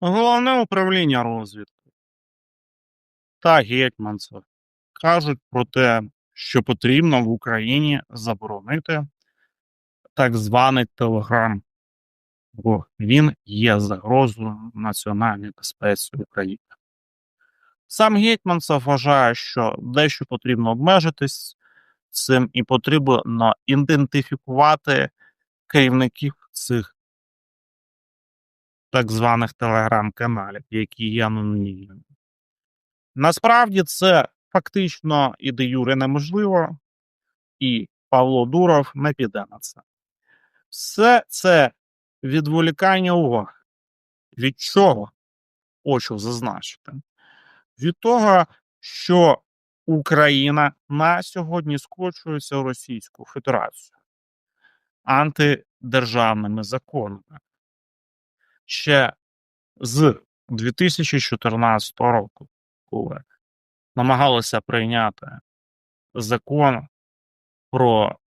Головне управління розвідки та гетьманцев кажуть про те, що потрібно в Україні заборонити так званий Телеграм, бо він є загрозою національній безпеці України. Сам Гетьманцев вважає, що дещо потрібно обмежитись цим і потрібно ідентифікувати керівників цих так званих телеграм-каналів, які є анонімними. Насправді це фактично і де юре неможливо, і Павло Дуров не піде на це. Все це відволікання уваги. Від чого? Хочу зазначити. Від того, що Україна на сьогодні скочується в Російську Федерацію антидержавними законами. Ще з 2014 року, коли намагалися прийняти закон про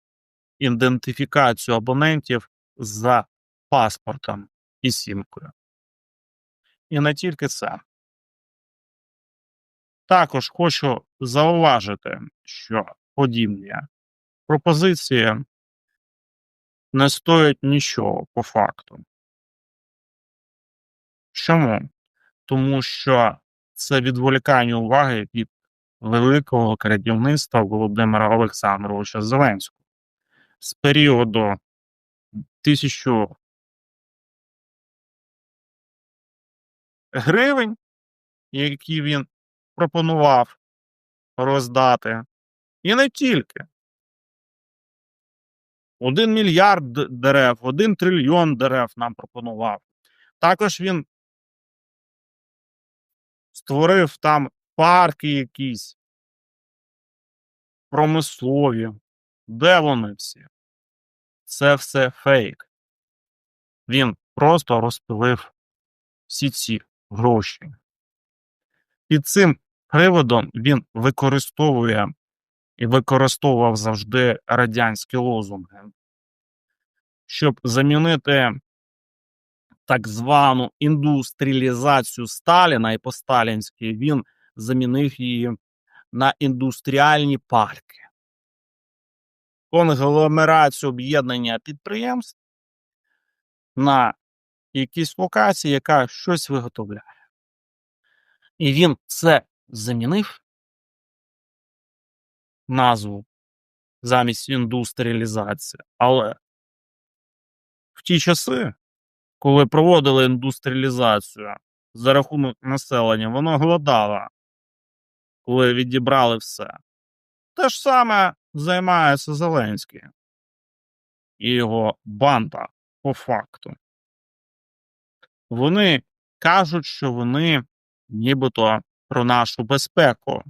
ідентифікацію абонентів за паспортом і сімкою. І не тільки це. Також хочу зауважити, що подібні пропозиції не стоять нічого по факту. Чому? Тому що це відволікання уваги від великого керівництва Володимира Олександровича Зеленського з періоду тисячу гривень, які він пропонував роздати, і не тільки. Один мільярд дерев, один трильйон дерев нам пропонував. Також він створив там парки якісь промислові. Де вони всі? Це все фейк. Він просто розпилив всі ці гроші. Під цим приводом він використовує і використовував завжди радянські лозунги, щоб замінити так звану індустріалізацію Сталіна і по сталінськи він замінив її на індустріальні парки, конгломерацію об'єднання підприємств на якійсь локації, яка щось виготовляє. І він це замінив назву замість індустріалізації. Але в ті часи, коли проводили індустріалізацію за рахунок населення, воно голодало, коли відібрали все. Те ж саме займається Зеленський і його банда по факту. Вони кажуть, що вони нібито про нашу безпеку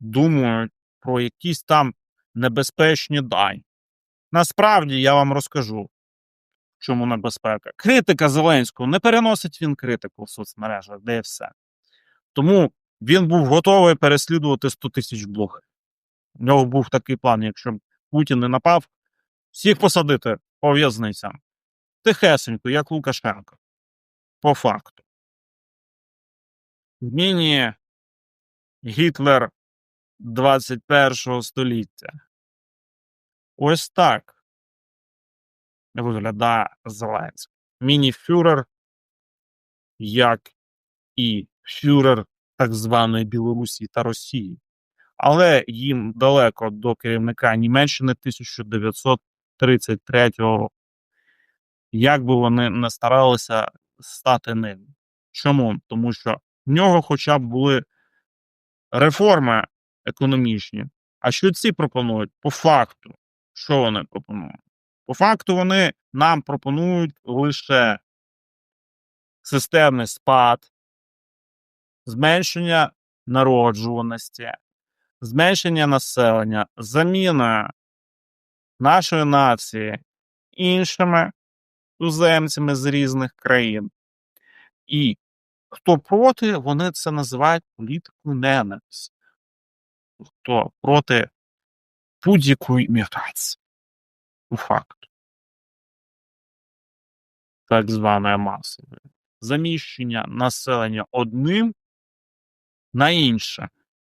думають про якісь там небезпечні дані. Насправді я вам розкажу, чому небезпека. Критика Зеленського не переносить він критику в соцмережах, де все. Тому він був готовий переслідувати 100 тисяч блогерів. У нього був такий план, якщо Путін не напав, всіх посадити по в'язницям. Тихесенько, як Лукашенко. По факту. Міні Гітлер 21 століття. Ось так виглядає Зеленський. Міні-фюрер, як і фюрер так званої Білорусі та Росії. Але їм далеко до керівника Німеччини 1933 року. Як би вони не старалися стати ним. Чому? Тому що в нього хоча б були реформи економічні. А що ці пропонують? По факту. Що вони пропонують? По факту вони нам пропонують лише системний спад, зменшення народжуваності, зменшення населення, заміна нашої нації іншими туземцями з різних країн. І хто проти, вони це називають політикою ненависті. Хто проти будь-якої міграції. По факту. Так званої масової. заміщення населення одним на інше.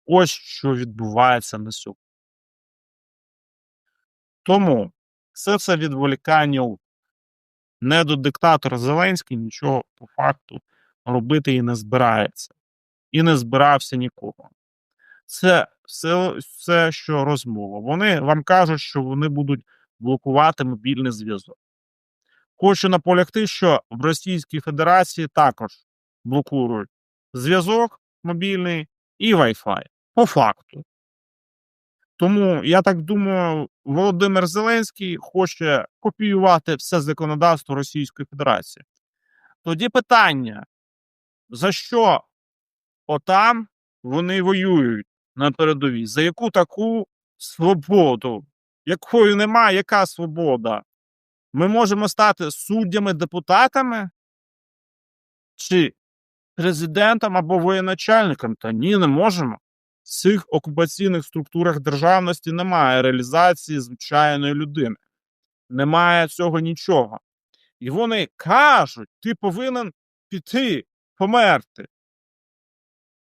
Ось що відбувається на сьогодні. Тому все це відволікання не до диктатора Зеленський нічого по факту робити і не збирається. І не збирався нікого. Це все, все, що розмова. Вони вам кажуть, що вони будуть блокувати мобільний зв'язок. Хочу наполягти, що в Російській Федерації також блокують зв'язок мобільний і Wi-Fi. По факту. Тому, я так думаю, Володимир Зеленський хоче копіювати все законодавство Російської Федерації. Тоді питання: за що отам вони воюють на передовій? За яку таку свободу? Якої немає, яка свобода? Ми можемо стати суддями, депутатами? Чи президентом або воєначальником? Та ні, не можемо. В цих окупаційних структурах державності немає реалізації звичайної людини. Немає цього нічого. І вони кажуть, ти повинен піти, померти.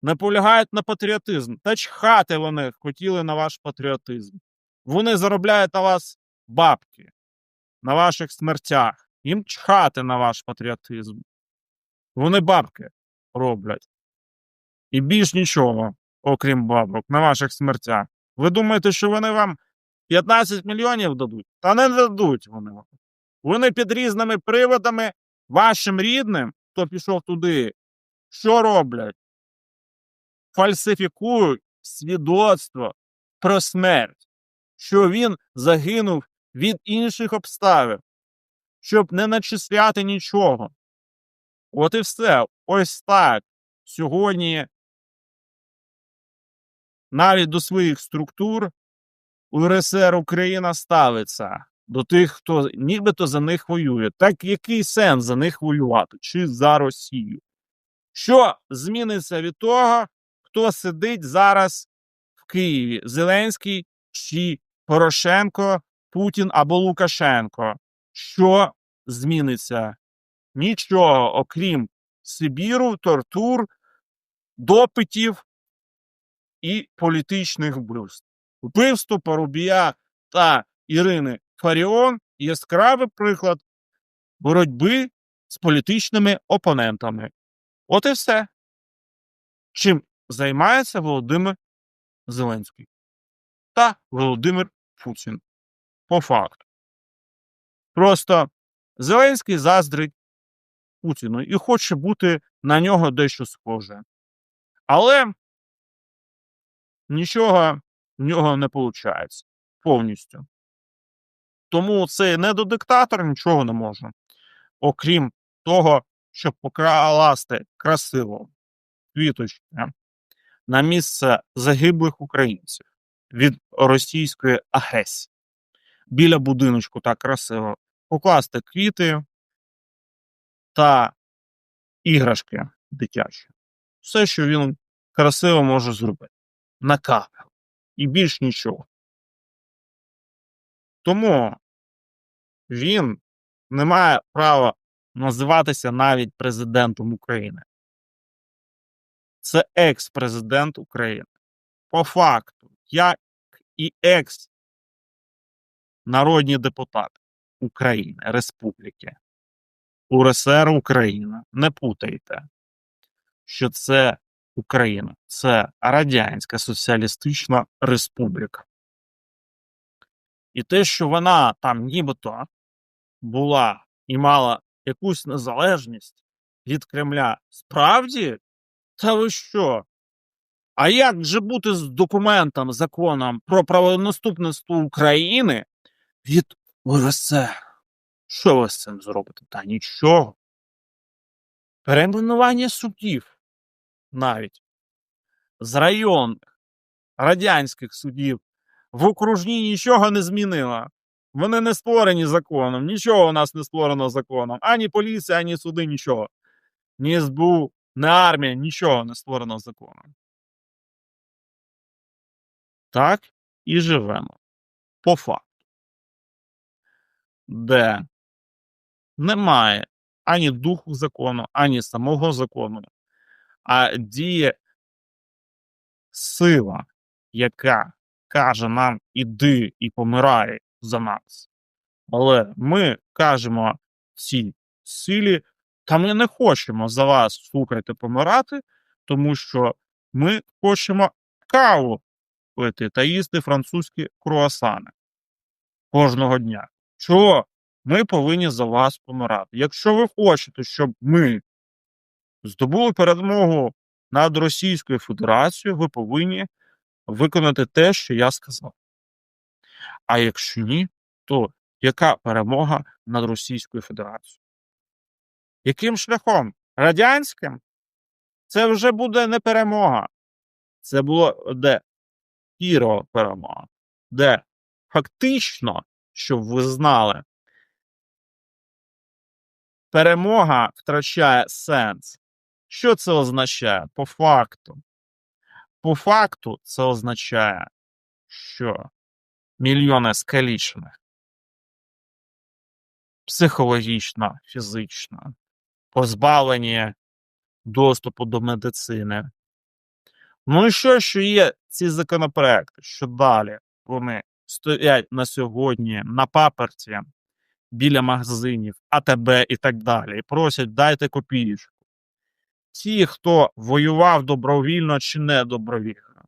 Наполягають на патріотизм. Та чхати вони хотіли на ваш патріотизм. Вони заробляють на вас бабки, на ваших смертях. Їм чхати на ваш патріотизм. Вони бабки роблять. І більш нічого, окрім бабок, на ваших смертях. Ви думаєте, що вони вам 15 мільйонів дадуть? Та не дадуть вони вам. Вони під різними приводами вашим рідним, хто пішов туди, що роблять? Фальсифікують свідоцтво про смерть, що він загинув від інших обставин, щоб не начисляти нічого. От і все. Ось так. Сьогодні навіть до своїх структур УРСР Україна ставиться до тих, хто нібито за них воює. Так який сенс за них воювати? Чи за Росію? Що зміниться від того, хто сидить зараз в Києві? Зеленський чи Порошенко, Путін або Лукашенко? Що зміниться? Нічого, окрім Сибіру, тортур, допитів і політичних вбивств. Вбивство Парубія та Ірини Фаріон яскравий приклад боротьби з політичними опонентами. От і все. Чим займається Володимир Зеленський та Володимир Путін. По факту. Просто Зеленський заздрить Путіну і хоче бути на нього дещо схоже. Але нічого в нього не виходить повністю. Тому цей недодиктатор нічого не може. Окрім того, щоб покласти красиво квіточки на місце загиблих українців від російської агресії. Біля будиночку так красиво покласти квіти та іграшки дитячі. Все, що він красиво може зробити. На камеру. І більш нічого. Тому він не має права називатися навіть президентом України. Це екс-президент України. По факту, як і екс народні депутати України, Республіки, УРСР Україна. Не путайте, що це Україна, це Радянська Соціалістична Республіка. І те, що вона там нібито була і мала якусь незалежність від Кремля, справді, та ви що? А як же бути з документом, законом про правонаступництво України від УРСР? Що ви з цим зробите? Та нічого. Перейменування судів навіть з районних радянських судів в окружні нічого не змінило. Вони не створені законом, нічого у нас не створено законом. Ані поліція, ані суди, нічого. Ні СБУ, ні армія, нічого не створено законом. Так і живемо. По факту. Де немає ані духу закону, ані самого закону, а діє сила, яка каже нам іди і помирай за нас. Але ми кажемо цій силі, та ми не хочемо за вас слухайте помирати, тому що ми хочемо каву пити та їсти французькі круасани кожного дня. Чого ми повинні за вас помирати? Якщо ви хочете, щоб ми здобули перемогу над Російською Федерацією, ви повинні виконати те, що я сказав. А якщо ні, то яка перемога над Російською Федерацією? Яким шляхом? Радянським? Це вже буде не перемога. Це було де Кірова перемога, де фактично, щоб ви знали, перемога втрачає сенс. Що це означає? По факту. По факту це означає, що мільйони скалічених психологічно, фізично, позбавлені доступу до медицини. Ну і що, що є ці законопроекти, що далі вони стоять на сьогодні на паперті біля магазинів, АТБ і так далі, і просять дайте копієчку. Ті, хто воював добровільно чи не добровільно,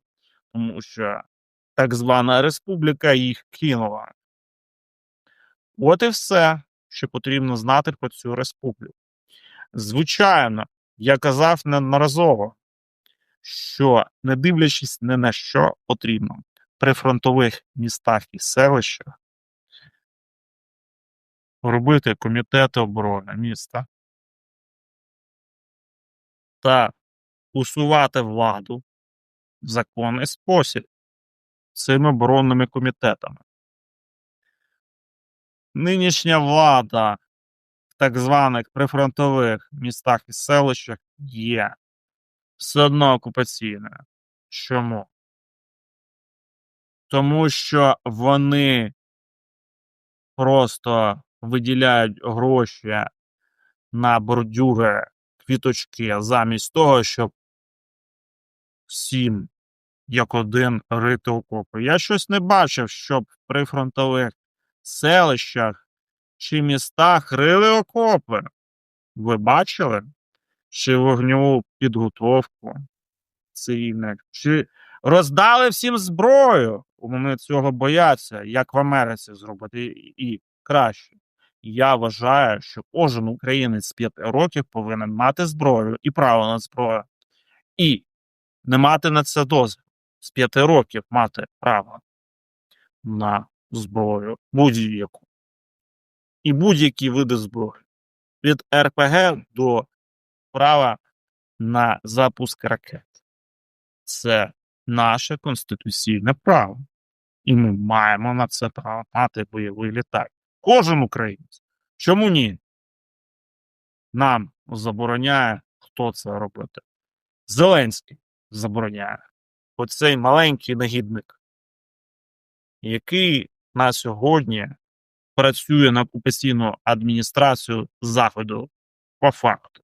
тому що так звана республіка їх кинула. От і все, що потрібно знати про цю республіку. Звичайно, я казав неодноразово, що не дивлячись ні на що потрібно при фронтових містах і селищах робити комітети оборони міста та усувати владу в законний спосіб цими оборонними комітетами. Нинішня влада в так званих прифронтових містах і селищах є все одно окупаційною. Чому? Тому що вони просто виділяють гроші на бордюри, квіточки, замість того, щоб всім як один рити окопи. Я щось не бачив, щоб в прифронтових селищах чи містах рили окопи. Ви бачили? Чи вогневу підготовку цивільних, чи роздали всім зброю. Вони цього бояться, як в Америці зробити, і, краще. Я вважаю, що кожен українець з 5 років повинен мати зброю і право на зброю, і не мати на це дозвіл. З 5 років мати право на зброю будь-яку. І будь-які види зброї. Від РПГ до права на запуск ракет. Це наше конституційне право. І ми маємо на це право мати бойовий літак. Кожен українець. Чому ні? Нам забороняє хто це робити. Зеленський забороняє. Оцей маленький негідник, який на сьогодні працює на окупаційну адміністрацію Заходу по факту.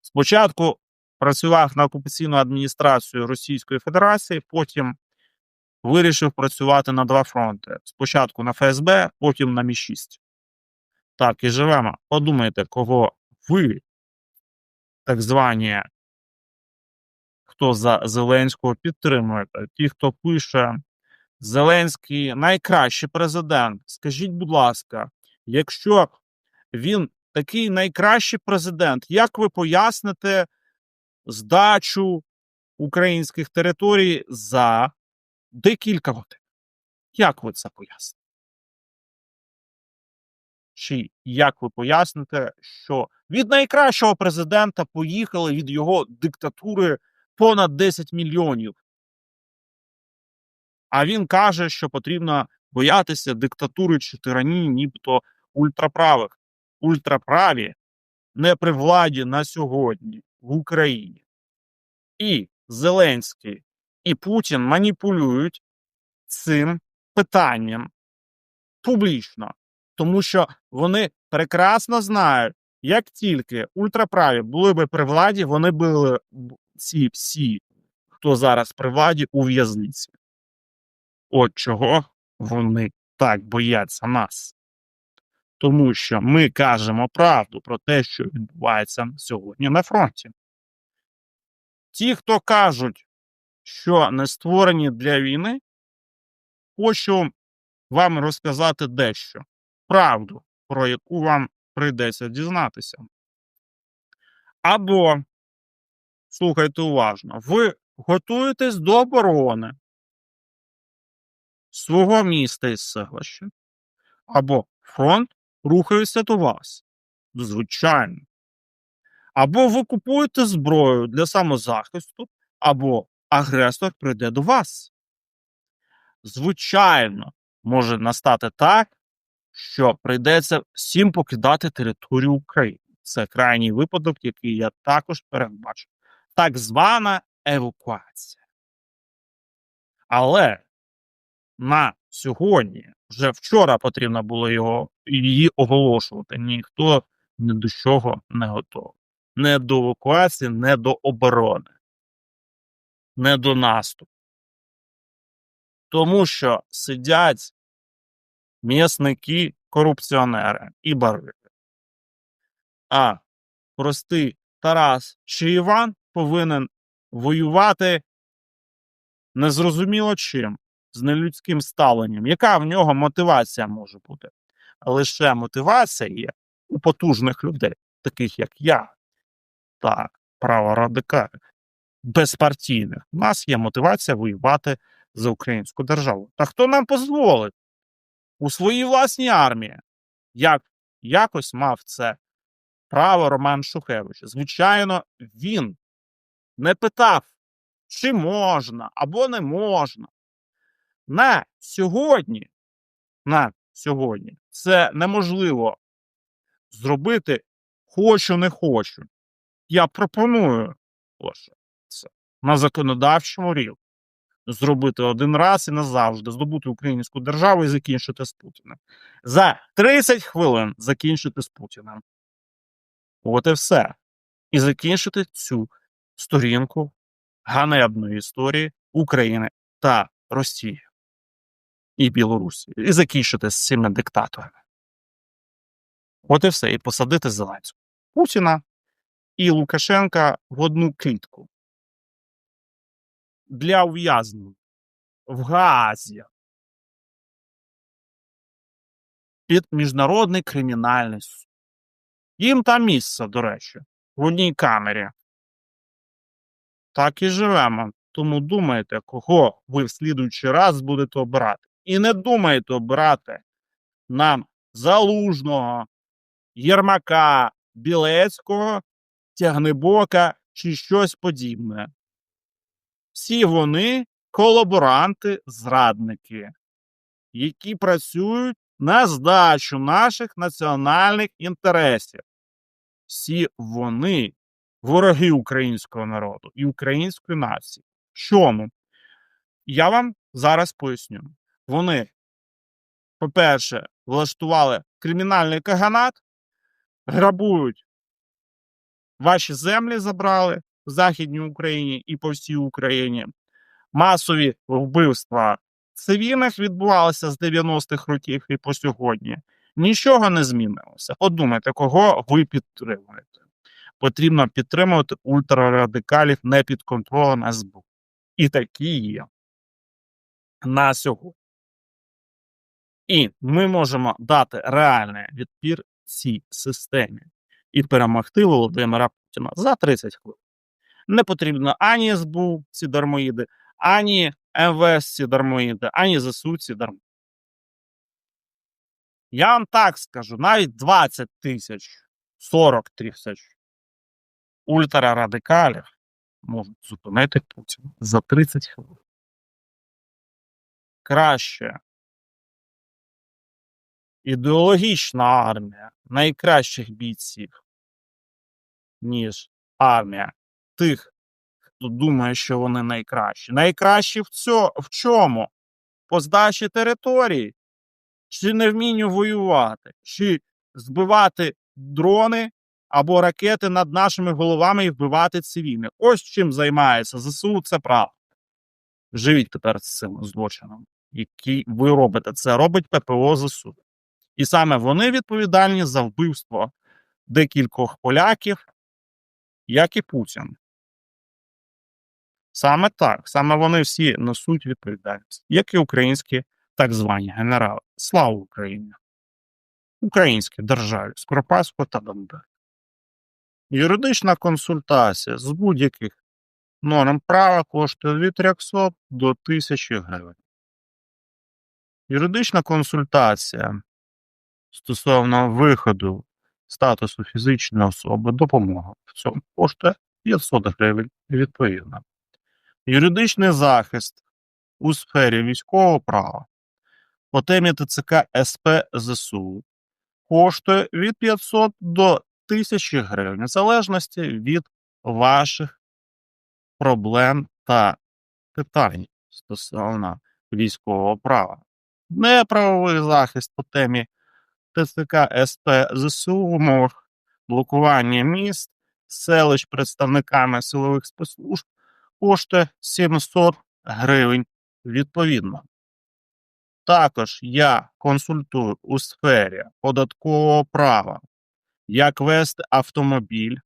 Спочатку працював на окупаційну адміністрацію Російської Федерації, потім вирішив працювати на два фронти: спочатку на ФСБ, потім на Мі-6. Так, і живемо. Подумайте, кого ви, так звані, хто за Зеленського підтримуєте, ті, хто пише Зеленський найкращий президент. Скажіть, будь ласка, якщо він такий найкращий президент, як ви поясните здачу українських територій за декілька годин? Як ви це поясните? Чи як ви поясните, що від найкращого президента поїхали від його диктатури понад 10 мільйонів? А він каже, що потрібно боятися диктатури чи тиранії, нібито ультраправих. Ультраправі не при владі на сьогодні в Україні. І Зеленський і Путін маніпулюють цим питанням публічно, тому що вони прекрасно знають, Як тільки ультраправі були би при владі, вони були ці всі, хто зараз при владі, у в'язниці. От чого вони так бояться нас. Тому що ми кажемо правду про те, що відбувається сьогодні на фронті. Ті, хто кажуть, що не створені для війни, хочу вам розказати дещо правду, про яку вам прийдеться дізнатися. Або, слухайте уважно, ви готуєтесь до оборони свого міста і селища, або фронт рухається до вас. Звичайно. Або ви купуєте зброю для самозахисту, або агресор прийде до вас. Звичайно, може настати так, що прийдеться всім покидати територію України. Це крайній випадок, який я також передбачу. Так звана евакуація. Але на сьогодні, вже вчора потрібно було його, її оголошувати. Ніхто ні до чого не готовий. Не до евакуації, не до оборони, не до наступу. Тому що сидять м'ясники, корупціонери і барвики. А простий Тарас чи Іван повинен воювати незрозуміло чим, з нелюдським ставленням. Яка в нього мотивація може бути? Лише мотивація є у потужних людей, таких як я, та праворадикальних, безпартійних. У нас є мотивація воювати за українську державу. Та хто нам дозволить у своїй власній армії? Як якось мав це право Роман Шухевич? Звичайно, він не питав, чи можна або не можна. На сьогодні, на сьогодні це неможливо зробити хочу, не хочу. Я пропоную ось це на законодавчому рівні зробити один раз і назавжди, здобути українську державу і закінчити з Путіним. За 30 хвилин закінчити з Путіним. От і все. І закінчити цю сторінку ганебної історії України та Росії і Білорусі. І закінчити з цими диктаторами. От і все. І посадити Зеленського. Путіна і Лукашенка в одну клітку. Для ув'язнення в Гаазі під міжнародний кримінальний суд. Їм там місце, до речі, в одній камері. Так і живемо. Тому думайте, кого ви в слідуючий раз будете обирати. І не думайте обирати нам Залужного, Єрмака, Білецького, Тягнебока чи щось подібне. Всі вони колаборанти, зрадники, які працюють на здачу наших національних інтересів. Всі вони вороги українського народу і української нації. Чому? Я вам зараз поясню. Вони, по-перше, влаштували кримінальний каганат, грабують ваші землі, забрали в Західній Україні і по всій Україні. Масові вбивства цивільних відбувалися з 90-х років і по сьогодні. Нічого не змінилося. Подумайте, кого ви підтримуєте. Потрібно підтримувати ультрарадикалів не під контролем СБУ. І такі є на сьогодні. І ми можемо дати реальний відпір цій системі і перемогти Володимира Путіна за 30 хвилин. Не потрібно ані СБУ ці дармоїди, ані МВС ці дармоїди, ані ЗСУ ці дармоїди. Я вам так скажу, навіть 20 тисяч, 40 тисяч ультрарадикалів можуть зупинити Путіна за 30 хвилин. Краще ідеологічна армія найкращих бійців, ніж армія тих, хто думає, що вони найкращі. Найкращі в, цьо, в чому? По здачі території, чи невмінню воювати, чи збивати дрони або ракети над нашими головами і вбивати цивільних. Ось чим займається ЗСУ, це правда. Живіть тепер з цим злочином, який ви робите. Це робить ППО ЗСУ. І саме вони відповідальні за вбивство декількох поляків, як і Путін. Саме так, саме вони всі несуть відповідальність, як і українські так звані генерали. Слава Україні! Українській державі Скоропадського та Донбасу. Юридична консультація з будь-яких норм права коштує від 300 до 1000 гривень. Юридична консультація стосовно виходу статусу фізичної особи допомога в цьому коштує 500 гривень відповідно. Юридичний захист у сфері військового права по темі ТЦК СП ЗСУ коштує від 500 до 1000 гривень, в залежності від ваших проблем та питань стосовно військового права. Неправовий захист по темі ТЦК СП ЗСУ в умовах блокування міст, селищ представниками силових спецслужб коштує 700 гривень відповідно. Також я консультую у сфері податкового права, як вести автомобіль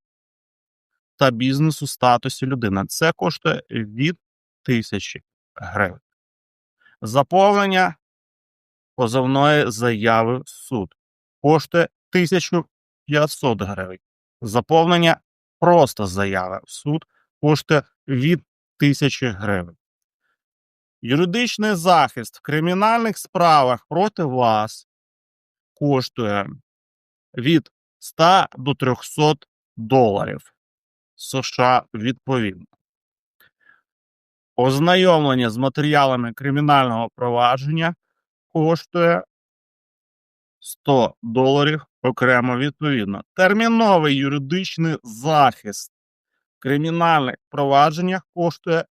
та бізнес у статусі людини. Це коштує від 1000 гривень. Заповнення позовної заяви в суд коштує 1500 гривень. Заповнення просто заяви в суд коштує від 1000 гривень. Юридичний захист в кримінальних справах проти вас коштує від 100 до 300 доларів США відповідно. Ознайомлення з матеріалами кримінального провадження коштує 100 доларів окремо відповідно. Терміновий юридичний захист в кримінальних провадженнях коштує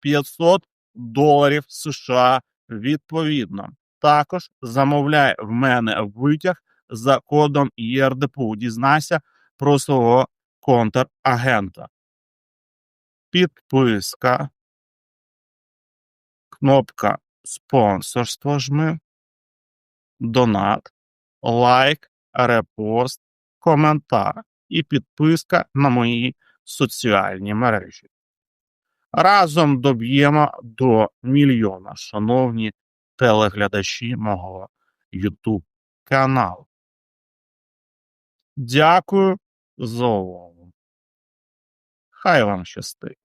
500 доларів США відповідно. Також замовляй в мене витяг за кодом ЄРДПУ. Дізнайся про свого контрагента. Підписка. Кнопка спонсорство жми. Донат, лайк, репост, коментар і підписка на мої соціальні мережі. Разом доб'ємо до мільйона, шановні телеглядачі мого YouTube каналу. Дякую за увагу. Хай вам щастить.